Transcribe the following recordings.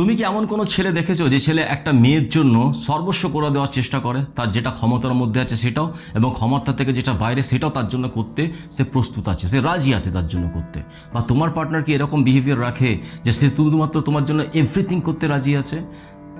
তুমি কি এমন কোনো ছেলে দেখেছ যে ছেলে একটা মেয়ের জন্য সর্বস্ব করে দেওয়ার চেষ্টা করে? তার যেটা ক্ষমতার মধ্যে আছে সেটাও, এবং ক্ষমতা থেকে যেটা বাইরে সেটাও তার জন্য করতে সে প্রস্তুত আছে, সে রাজি আছে তার জন্য করতে। বা তোমার পার্টনার কি এরকম বিহেভিয়ার রাখে যে সে শুধুমাত্র তোমার জন্য এভরিথিং করতে রাজি আছে?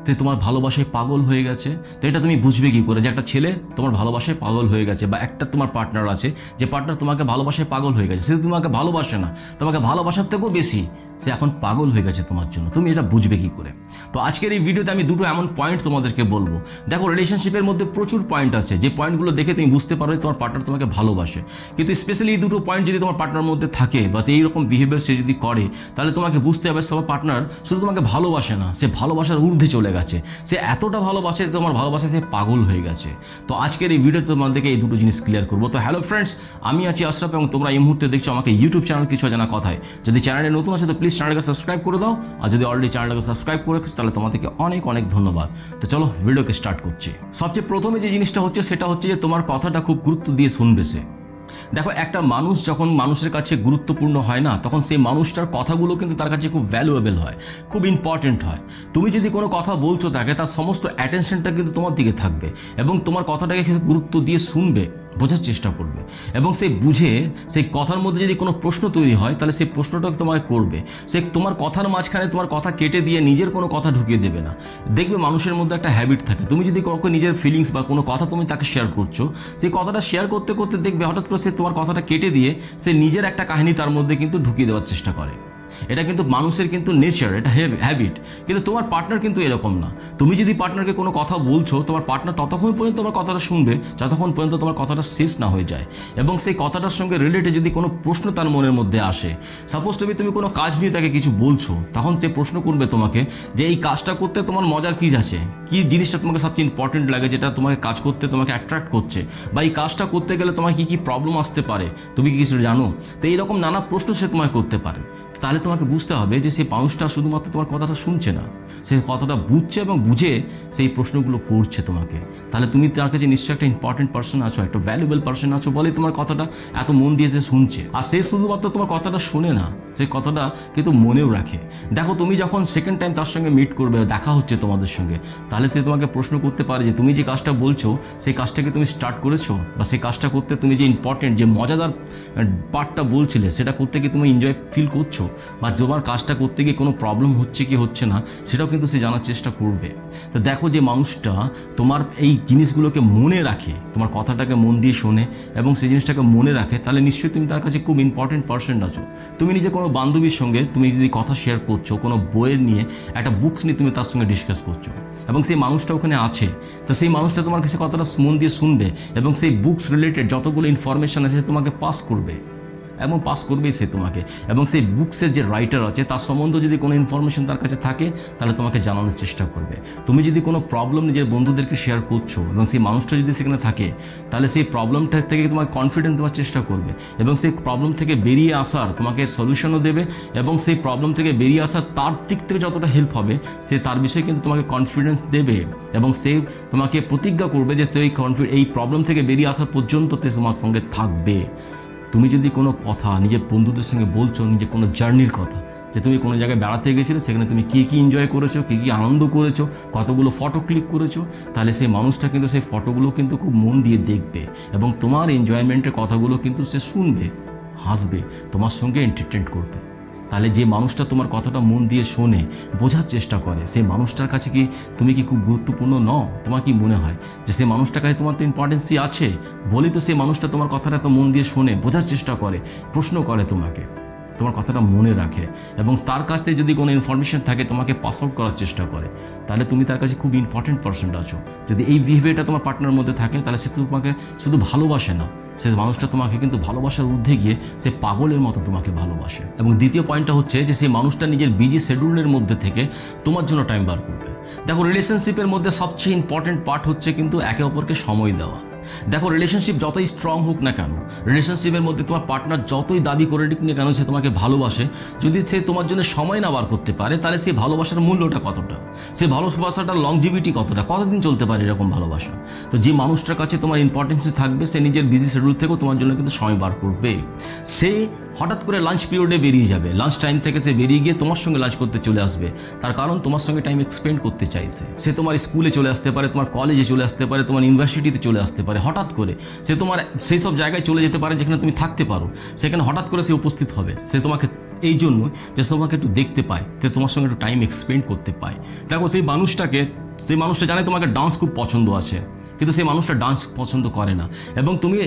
সে তোমার ভালোবাসায় পাগল হয়ে গেছে? তো এটা তুমি বুঝবে কী করে? যে একটা ছেলে তোমার ভালোবাসায় পাগল হয়ে গেছে, বা একটা তোমার পার্টনার আছে যে পার্টনার তোমাকে ভালোবাসায় পাগল হয়ে গেছে। সে তোমাকে ভালোবাসে না, তোমাকে ভালোবাসার থেকেও বেশি। সে এখন পাগল হয়ে গেছে তোমার জন্য। তুমি এটা বুঝবে কি করে? তো আজকের এই ভিডিওতে আমি দুটো এমন পয়েন্ট তোমাদেরকে বলব। দেখো রিলেশনশিপের মধ্যে প্রচুর পয়েন্ট আছে। যে পয়েন্টগুলো দেখে তুমি বুঝতে পারো তোমার পার্টনার তোমাকে ভালোবাসে। কিন্তু স্পেশালি এই দুটো পয়েন্ট যদি তোমার পার্টনার মধ্যে থাকে বা এইরকম বিহেভিয়ার সে যদি করে, তাহলে তোমাকে বুঝতে হবে সবার পার্টনার শুধু তোমাকে ভালোবাসে না, সে ভালোবাসার ঊর্ধ্বে চলে গেছে। সে এতটা ভালোবাসে যে তোমার ভালোবাসা সে পাগল হয়ে গেছে। তো আজকের এই ভিডিওতে তোমাদেরকে এই দুটো জিনিস ক্লিয়ার করব। তো হ্যালো ফ্রেন্ডস আমি আছি আশরাফ এবং তোমরা এই মুহূর্তে দেখছ আমাকে ইউটিউব চ্যানেল কিছু জানা কথায়। যদি চ্যানেলে নতুন আছে তো প্লিজ চ্যানেলকে সাবস্ক্রাইব করে দাও। আর যদি অলরেডি চ্যানেলকে সাবস্ক্রাইব করে রেখেছো তাহলে তোমাদেরকে অনেক অনেক ধন্যবাদ। তো চলো ভিডিওকে স্টার্ট করছি। সবচেয়ে প্রথমে যে জিনিসটা হচ্ছে, সেটা হচ্ছে যে তোমার কথাটা খুব গুরুত্ব দিয়ে শুনবে সে। দেখো, একটা মানুষ যখন মানুষের কাছে গুরুত্বপূর্ণ হয় না, তখন সেই মানুষটার কথাগুলো কিন্তু তার কাছে খুব ভ্যালুয়েবল হয়, খুব ইম্পর্টেন্ট হয়। তুমি যদি কোনো কথা বলছো তাকে, তার সমস্ত অ্যাটেনশনটা কিন্তু তোমার দিকে থাকবে এবং তোমার কথাটাকে গুরুত্ব দিয়ে শুনবে। বোঝার চেষ্টা করবে। এবং সে বুঝে, সেই কথার মধ্যে যদি কোনো প্রশ্ন তৈরি হয়, তাহলে সেই প্রশ্নটা তোমাকে করবে। সে তোমার কথার মাঝখানে তোমার কথা কেটে দিয়ে নিজের কোনো কথা ঢুকিয়ে দেবে না। দেখবে মানুষের মধ্যে একটা হ্যাবিট থাকে। তুমি যদি কখনো নিজের ফিলিংস বা কোনো কথা তুমি তাকে শেয়ার করছ সেই কথাটা শেয়ার করতে করতে দেখবে হঠাৎ করে সে তোমার কথাটা কেটে দিয়ে সে নিজের একটা কাহিনী তার মধ্যে কিন্তু ঢুকিয়ে দেওয়ার চেষ্টা করে। এটা কিন্তু মানুষের কিন্তু নেচার এটা হ্যাবিট কিন্তু তোমার পার্টনার কিন্তু এরকম না। তুমি যদি পার্টনারকে কোনো কথা বলছো, তোমার পার্টনার ততক্ষণ পর্যন্ত তোমার কথাটা শুনবে, যতক্ষণ পর্যন্ত তোমার কথাটা শেষ না হয়ে যায়। এবং সেই কথাটার সঙ্গে রিলেটেড যদি কোনো প্রশ্ন তার মনের মধ্যে আসে সাপোজ তুমি তুমি কোনো কাজ নিয়ে তাকে কিছু বলছো, তখন সে প্রশ্ন করবে তোমাকে যে এই কাজটা করতে তোমার মজার কী আছে? কি জিনিসটা তোমাকে সবচেয়ে ইম্পর্টেন্ট লাগে যেটা তোমাকে কাজ করতে, তোমাকে অ্যাট্রাক্ট করছে? বা এই কাজটা করতে গেলে তোমার কী কী প্রবলেম আসতে পারে? তুমি কি কিছু জানো? তো এইরকম নানা প্রশ্ন সে তোমায় করতে পারে। তাহলে তোমাকে বুঝতে হবে যে সেই মানুষটা শুধুমাত্র তোমার কথাটা শুনছে না। সে কথাটা বুঝছে এবং বুঝে সেই প্রশ্নগুলো করছে তোমাকে। তাহলে তুমি তার কাছে নিশ্চয়ই একটা ইম্পর্টেন্ট পার্সন আছো, একটা ভ্যালুয়েবল পার্সন আছো বলে তোমার কথাটা এত মন দিয়ে যে শুনছে। আর সে শুধুমাত্র তোমার কথাটা শুনে না সেই কথাটা কিন্তু মনেও রাখে। দেখো তুমি যখন সেকেন্ড টাইম তার সঙ্গে মিট করবে, দেখা হচ্ছে তোমাদের সঙ্গে, তাহলে সে তোমাকে প্রশ্ন করতে পারে যে, তুমি যে কাজটা বলছো, সেই কাজটাকে তুমি স্টার্ট করেছ? বা সেই কাজটা করতে তুমি যে ইম্পর্টেন্ট যে মজাদার পার্টটা বলছিলে, সেটা করতে কি তুমি এনজয় ফিল করছ? বা তোমার কাজটা করতে গিয়ে কোনো প্রবলেম হচ্ছে কি হচ্ছে না, সেটাও কিন্তু সে জানার চেষ্টা করবে। তো দেখো যে মানুষটা তোমার এই জিনিসগুলোকে মনে রাখে, তোমার কথাটাকে মন দিয়ে শোনে এবং সেই জিনিসটাকে মনে রাখে, তাহলে নিশ্চয়ই তুমি তার কাছে খুব ইম্পর্টেন্ট পার্সন আছো। তুমি নিজে কোনো বান্ধবীর সঙ্গে তুমি যদি কথা শেয়ার করছ, কোনো বইয়ের নিয়ে একটা বুকস নিয়ে তুমি তার সঙ্গে ডিসকাস করছ এবং সেই মানুষটা ওখানে আছে, তো সেই মানুষটা তোমার কাছে কথাটা মন দিয়ে শুনবে এবং সেই বুকস রিলেটেড যতগুলো ইনফরমেশন আছে তোমাকে পাস করবে। এবং পাস করবেই সে তোমাকে। এবং সেই বুকসের যে রাইটার আছে, তার সম্বন্ধে যদি কোনো ইনফরমেশন তার কাছে থাকে, তাহলে তোমাকে জানানোর চেষ্টা করবে। তুমি যদি কোনো প্রবলেম নিজের বন্ধুদেরকে শেয়ার করছ এবং সেই মানুষটা যদি সেখানে থাকে, তাহলে সেই প্রবলেমটা থেকে তোমার কনফিডেন্স দেওয়ার চেষ্টা করবে। এবং সেই প্রবলেম থেকে বেরিয়ে আসার তোমাকে সলিউশনও দেবে এবং সেই প্রবলেম থেকে বেরিয়ে আসার তার দিক থেকে যতটা হেল্প হবে, সে তার বিষয়ে কিন্তু তোমাকে কনফিডেন্স দেবে এবং সে তোমাকে প্রতিজ্ঞা করবে যে কনফি এই প্রবলেম থেকে বেরিয়ে আসা পর্যন্ত তে তোমার সঙ্গে থাকবে। তুমি যদি কোনো কথা নিজের বন্ধুদের সঙ্গে বলছো, নিজের কোনো জার্নির কথা, যে তুমি কোনো জায়গায় বেড়াতে গেছিলে, সেখানে তুমি কী কী এনজয় করেছ, কী কী আনন্দ করেছ, কতগুলো ফটো ক্লিক করেছ, তাহলে সেই মানুষটা কিন্তু সেই ফটোগুলো কিন্তু খুব মন দিয়ে দেখবে এবং তোমার এনজয়মেন্টের কথাগুলো কিন্তু সে শুনবে, হাসবে, তোমার সঙ্গে এন্টারটেন করবে। তাহলে যে মানুষটা তোমার কথাটা মন দিয়ে শোনে, বোঝার চেষ্টা করে, সেই মানুষটার কাছে কি তুমি কি খুব গুরুত্বপূর্ণ নও? তোমার কি মনে হয় যে সেই মানুষটার কাছে তোমার তো ইম্পর্টেন্সি আছে? বলেই তো সেই মানুষটা তোমার কথাটা তো মন দিয়ে শোনে, বোঝার চেষ্টা করে, প্রশ্ন করে তোমাকে। তোমার কথাটা মনে রাখে এবং তার কাছ থেকে যদি কোনো ইনফরমেশন থাকে, তোমাকে পাস আউট করার চেষ্টা করে, তাহলে তুমি তার কাছে খুব ইম্পর্টেন্ট পার্সেন্ট আছো। যদি এই বিহেভিয়ারটা তোমার পার্টনার মধ্যে থাকে, তাহলে সে তোমাকে শুধু ভালোবাসে না, সে মানুষটা তোমাকে কিন্তু ভালোবাসার ঊর্ধ্বে গিয়ে সে পাগলের মতো তোমাকে ভালোবাসে। এবং দ্বিতীয় পয়েন্টটা হচ্ছে যে সেই মানুষটা নিজের বিজি শেডিউলের মধ্যে থেকে তোমার জন্য টাইম বার করবে। দেখো রিলেশনশিপের মধ্যে সবচেয়ে ইম্পর্টেন্ট পার্ট হচ্ছে কিন্তু একে অপরকে সময় দেওয়া। দেখো রিলেশনশিপ যতই স্ট্রং হোক না কেন রিলেশনশিপের মধ্যে তোমার পার্টনার যতই দাবি করে দিক না কেন, সে তোমাকে ভালোবাসে। যদি সে তোমার জন্য সময় না বার করতে পারে, তাহলে সে ভালোবাসার মূল্যটা কতটা? সে ভালোবাসাটা লংজিভিটি কতটা? কতদিন চলতে পারে এরকম ভালোবাসা? তো যে মানুষটার কাছে তোমার ইম্পর্টেন্স থাকবে, সে নিজের বিজি শিডিউল থেকেও তোমার জন্য কিন্তু সময় বার করবে। সে হঠাৎ করে লাঞ্চ পিরিয়ডে বেরিয়ে যাবে। লাঞ্চ টাইম থেকে সে বেরিয়ে গিয়ে তোমার সঙ্গে লাঞ্চ করতে চলে আসবে। তার কারণ তোমার সঙ্গে টাইম এক্সপেন্ড করতে চাইছে। সে তোমার স্কুলে চলে আসতে পারে, তোমার কলেজে চলে আসতে পারে, তোমার ইউনিভার্সিটিতে চলে আসতে পারে। হঠাৎ করে সে তোমার সেই সব জায়গায় চলে যেতে পারে যেখানে তুমি থাকতে পারো। সেখানে হঠাৎ করে সে উপস্থিত হবে। সে তোমাকে এই জন্য যে তোমাকে একটু দেখতে পায়, যে তোমার সঙ্গে একটু টাইম এক্সপেন্ড করতে পায়। দেখো সেই মানুষটাকে সেই মানুষটা জানে তোমাকে ডান্স খুব পছন্দ আছে, কিন্তু সেই মানুষটা ডান্স পছন্দ করে না। এবং তুমি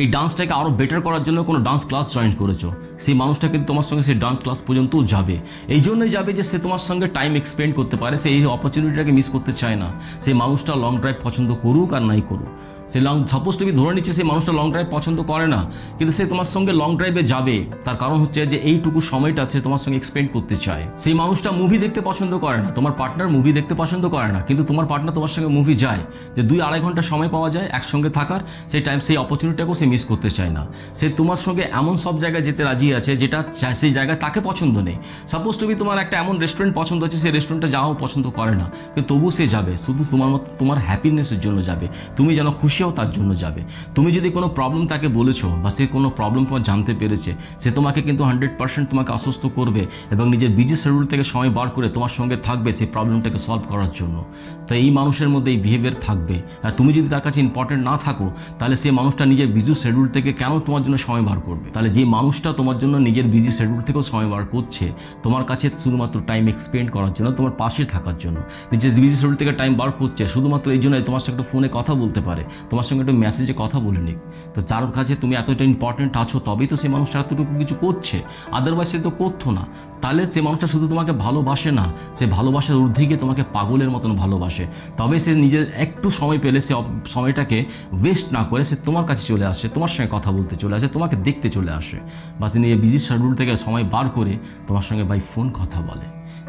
এই ডান্সটাকে আরও বেটার করার জন্য কোনো ডান্স ক্লাস জয়েন করেছ। সেই মানুষটা কিন্তু তোমার সঙ্গে সেই ডান্স ক্লাস পর্যন্তও যাবে। এই জন্যই যাবে যে সে তোমার সঙ্গে টাইম এক্সপেন্ড করতে পারে, সে এই অপরচুনিটিটাকে মিস করতে চায় না। সেই মানুষটা লং ড্রাইভ পছন্দ করুক আর নাই করুক। সে লং সাপোজ তুমি ধরে নিচ্ছে সেই মানুষটা লং ড্রাইভ পছন্দ করে না, কিন্তু সে তোমার সঙ্গে লং ড্রাইভে যাবে। তার কারণ হচ্ছে যে এইটুকু সময়টা সে তোমার সঙ্গে এক্সপেন্ড করতে চায়। সেই মানুষটা মুভি দেখতে পছন্দ করে না, তোমার পার্টনার মুভি দেখতে পছন্দ করে না, কিন্তু তোমার পার্টনার তোমার সঙ্গে মুভি যায়। যে দুই আড়াই ঘণ্টা সময় পাওয়া যায় একসঙ্গে থাকার, সেই টাইম সেই অপরচুনিটিটাকেও সে মিস করতে চায় না। সে তোমার সঙ্গে এমন সব জায়গায় যেতে রাজি আছে, যেটা সেই জায়গায় তাকে পছন্দ নেই। সাপোজ তুমি তোমার একটা এমন রেস্টুরেন্ট পছন্দ আছে, সেই রেস্টুরেন্টটা যাওয়াও পছন্দ করে না। কিন্তু তবু সে যাবে, শুধু তোমার মতো, তোমার হ্যাপিনেসের জন্য যাবে। তুমি যেন খুশি হও তার জন্য যাবে। তুমি যদি কোনো প্রবলেম তাকে বলেছ বা সে কোনো প্রবলেম তোমার জানতে পেরেছে, সে তোমাকে কিন্তু হান্ড্রেড পার্সেন্ট তোমাকে আশ্বস্ত করবে এবং নিজের বিজি শিডিউল থেকে সময় বার করে তোমার সঙ্গে থাকবে সেই প্রবলেমটাকে সলভ করার জন্য। তো এই মানুষের মধ্যে এই বিহেভিয়ার থাকবে। আর তুমি যদি তার কাছে ইম্পর্টেন্ট না থাকো, তাহলে সেই মানুষটা নিজের বিজি শিডিউল থেকে কেন তোমার জন্য সময় বার করবে? তাহলে যে মানুষটা তোমার জন্য নিজের বিজি শিডিউল থেকেও সময় বার করছে, তোমার কাছে শুধুমাত্র টাইম এক্সপেন্ড করার জন্য, তোমার পাশে থাকার জন্য। নিজের বিজি শিডিউল থেকে টাইম বার করছে, শুধুমাত্র এই জন্য তোমার সঙ্গে একটু ফোনে কথা বলতে পারে, তোমার সঙ্গে একটু মেসেজে কথা বলে নিক। তো যার কাছে তুমি এতটা ইম্পর্টেন্ট আছো, তবেই তো সেই মানুষটা এতটুকু কিছু করছে। আদারওয়াইজ সে তো করতো না। তাহলে সে মানুষটা শুধু তোমাকে ভালোবাসে না, সে ভালোবাসার ঊর্ধ্বে গিয়ে তোমাকে পাগলের মতন ভালোবাসে। তবে সে নিজের একটু সময় পেলে সে সময়টাকে ওয়েস্ট না করে সে তোমার কাছে চলে আসে, তোমার সঙ্গে কথা বলতে চলে আসে, তোমাকে দেখতে চলে আসে। বা তিনি বিজি শিডিউল থেকে সময় বার করে তোমার সঙ্গে বাই ফোন কথা বলে।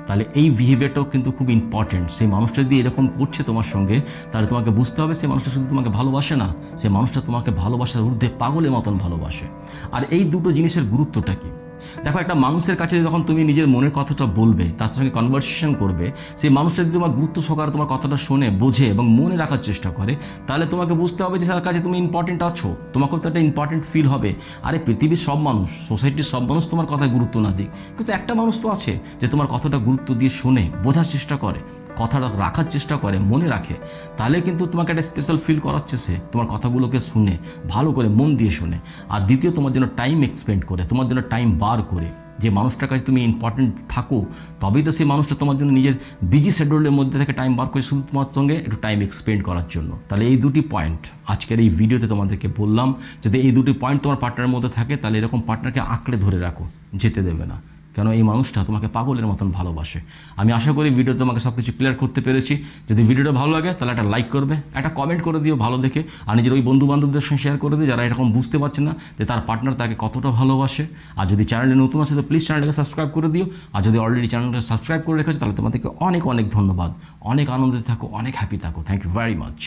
তাহলে এই বিহেভিয়ারটাও কিন্তু খুব ইম্পর্টেন্ট সেই মানুষটা যদি এরকম করছে তোমার সঙ্গে, তাহলে তোমাকে বুঝতে হবে সেই মানুষটা শুধু তোমাকে ভালোবাসে না সেই মানুষটা তোমাকে ভালোবাসার ঊর্ধ্বে পাগলের মতন ভালোবাসে। আর এই দুটো জিনিসের গুরুত্বটা কি? দেখো, একটা মানুষের কাছে যখন তুমি নিজের মনের কথাটা বলবে, তার সঙ্গে কনভারসেশন করবে সেই মানুষটা যদি তোমার গুরুত্ব সহকারে তোমার কথাটা শোনে, বোঝে এবং মনে রাখার চেষ্টা করে, তাহলে তোমাকে বুঝতে হবে যে তার কাছে তুমি ইম্পর্টেন্ট আছো। তোমাকেও তো একটা ইম্পর্টেন্ট ফিল হবে। আরে, পৃথিবীর সব মানুষ সোসাইটির সব মানুষ তোমার কথায় গুরুত্ব না দিক। কিন্তু একটা মানুষ তো আছে, যে তোমার কথাটা গুরুত্ব দিয়ে শোনে, বোঝার চেষ্টা করে। কথাটা রাখার চেষ্টা করে, মনে রাখে, তাহলে কিন্তু তোমাকে একটা স্পেশাল ফিল করাচ্ছে সে, তোমার কথাগুলোকে শুনে, ভালো করে মন দিয়ে শুনে। আর দ্বিতীয়, তোমার জন্য টাইম এক্সপেন্ড করে, তোমার জন্য টাইম বার করে। যে মানুষটার কাছে তুমি ইম্পর্টেন্ট থাকো, তবেই তো সেই মানুষটা তোমার জন্য নিজের বিজি শিডিউলের মধ্যে থেকে টাইম বার করে শুধু তোমার সঙ্গে একটু টাইম এক্সপেন্ড করার জন্য। তাহলে এই দুটি পয়েন্ট আজকের এই ভিডিওতে তোমাদেরকে বললাম, যদি এই দুটি পয়েন্ট তোমার পার্টনারের মধ্যে থাকে, তাহলে এরকম পার্টনারকে আঁকড়ে ধরে রাখো, যেতে দেবে না। কেন এই মানুষটা তোমাকে পাগলের মতন ভালোবাসে? আমি আশা করি ভিডিও তোমাকে সব কিছু ক্লিয়ার করতে পেরেছি। যদি ভিডিওটা ভালো লাগে, তাহলে একটা লাইক করবে, একটা কমেন্ট করে দিও ভালো দেখে। আর নিজের ওই বন্ধু বান্ধবদের সঙ্গে শেয়ার করে দিও, যারা এরকম বুঝতে পারছে না যে তার পার্টনার তাকে কতটা ভালোবাসে। আর যদি চ্যানেলে নতুন আছে, তো প্লিজ চ্যানেলটাকে সাবস্ক্রাইব করে দিও। আর যদি অলরেডি চ্যানেলটা সাবস্ক্রাইব করে রেখেছো, তাহলে তোমাদেরকে অনেক অনেক ধন্যবাদ। অনেক আনন্দে থাকো, অনেক হ্যাপি থাকো। Thank you very much